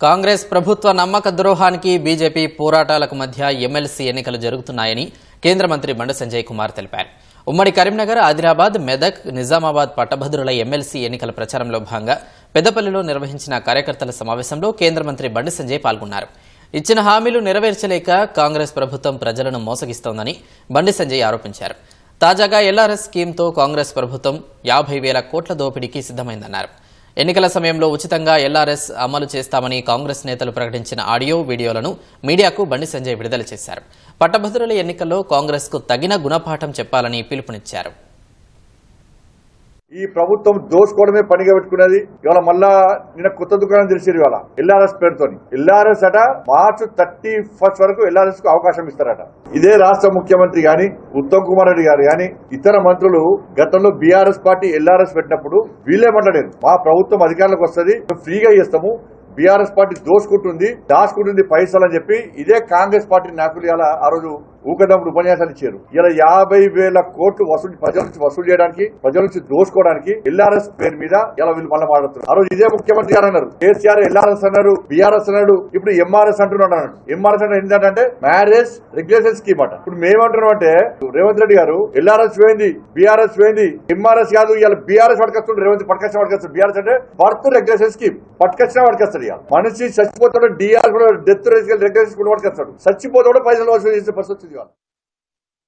కాంగ్రెస్ ప్రభుత్వ నమ్మక ద్రోహానికి బీజేపీ పోరాటాలకు మధ్య ఎమ్మెల్సీ ఎన్నికలు జరుగుతున్నాయని కేంద్ర మంత్రి బండ సంజయ్ కుమార్ తెలిపారు. ఉమ్మడి కరీంనగర్ ఆదిలాబాద్ మెదక్ నిజామాబాద్ పట్టభద్రుల ఎమ్మెల్సీ ఎన్నికల ప్రచారంలో భాగంగా పెద్దపల్లిలో నిర్వహించిన కార్యకర్తల సమావేశంలో కేంద్ర మంత్రి బండి సంజయ్ పాల్గొన్నారు. ఇచ్చిన హామీలు నెరవేర్చలేక కాంగ్రెస్ ప్రభుత్వం ప్రజలను మోసగిస్తోందని బండి సంజయ్ ఆరోపించారు. తాజాగా ఎల్ఆర్ఎస్ స్కీమ్తో కాంగ్రెస్ ప్రభుత్వం యాభై వేల కోట్ల దోపిడీకి సిద్దమైందన్నారు ఎన్నికల సమయంలో ఉచితంగా ఎల్ఆర్ఎస్ అమలు చేస్తామని కాంగ్రెస్ నేతలు ప్రకటించిన ఆడియో వీడియోలను మీడియాకు బండి సంజయ్ విడుదల చేశారు. పట్టభద్రుల ఎన్నికల్లో కాంగ్రెస్కు తగిన గుణపాఠం చెప్పాలని పిలుపునిచ్చారు. ఈ ప్రభుత్వం దోసుకోవడమే పనిగా పెట్టుకున్నది ఇవాళ మళ్ళా నిన్న కొత్త దుకాణం తెలిసింది ఇవాళ. ఎల్ఆర్ఎస్ పేరుతోని. ఎల్ఆర్ఎస్ అట మార్చ్ థర్టీ ఫస్ట్ వరకు ఎల్ఆర్ఎస్కు అవకాశం ఇస్తారట. ఇదే రాష్ట్ర ముఖ్యమంత్రి గాని ఉత్తమ్ కుమార్ రెడ్డి గారు గాని ఇతర మంత్రులు గతంలో బీఆర్ఎస్ పార్టీ ఎల్ఆర్ఎస్ పెట్టినప్పుడు వీళ్ళే మాట్లాడారు. మా ప్రభుత్వం అధికారులకు వస్తుంది మేము ఫ్రీగా చేస్తాము బీఆర్ఎస్ పార్టీ దోసుకుంటుంది దాచుకుంటుంది పైసలు అని చెప్పి ఇదే కాంగ్రెస్ పార్టీ నాయకులు ఇలా ఆ రోజు ఊకదమ్ముడు ఉపన్యాసాలు ఇచ్చారు. ఇలా యాభై వేల కోట్లు వసూలు ప్రజల నుంచి వసూలు చేయడానికి ప్రజల నుంచి దోసుకోవడానికి ఎల్ఆర్ఎస్ పేరు మీద ఇలా వీళ్ళు మళ్ళీ మాట్లాడుతున్నారు. ఆ రోజు ఇదే ముఖ్యమంత్రి గారు అన్నారు. కేసీఆర్ ఎల్ఆర్ఎస్ అన్నారు బీఆర్ఎస్ అన్నాడు ఇప్పుడు ఎంఆర్ఎస్ అంటున్నాడు అన్నాడు. ఎంఆర్ఎస్ అంటే ఏంటంటే మ్యారేజ్ రెగ్యులేషన్ స్కీమ్ అట. ఇప్పుడు మేమంటున్నాం అంటే రేవంత్ రెడ్డి గారు ఎల్ఆర్ఎస్ పోయింది బీఆర్ఎస్ పోయింది ఎంఆర్ఎస్ కాదు ఇలా బీఆర్ఎస్ పట్టుకొస్తుంది రేవంత్ పట్టుకొచ్చిన పట్టుకొస్తాడు. బీఆర్ఎస్ అంటే బర్త్ రెగ్యులేషన్ స్కీమ్. పట్టుకొచ్చిన పట్టుకొస్తాడు ఇక మనిషి చచ్చిపోతాడు డిఆర్ కూడా డెత్ రెగ్యులేషన్ కూడా పట్టుకొస్తాడు. చచ్చిపోతాడు పైసలు వసూలు చేసే పరిస్థితి వచ్చింది ఇవాళ.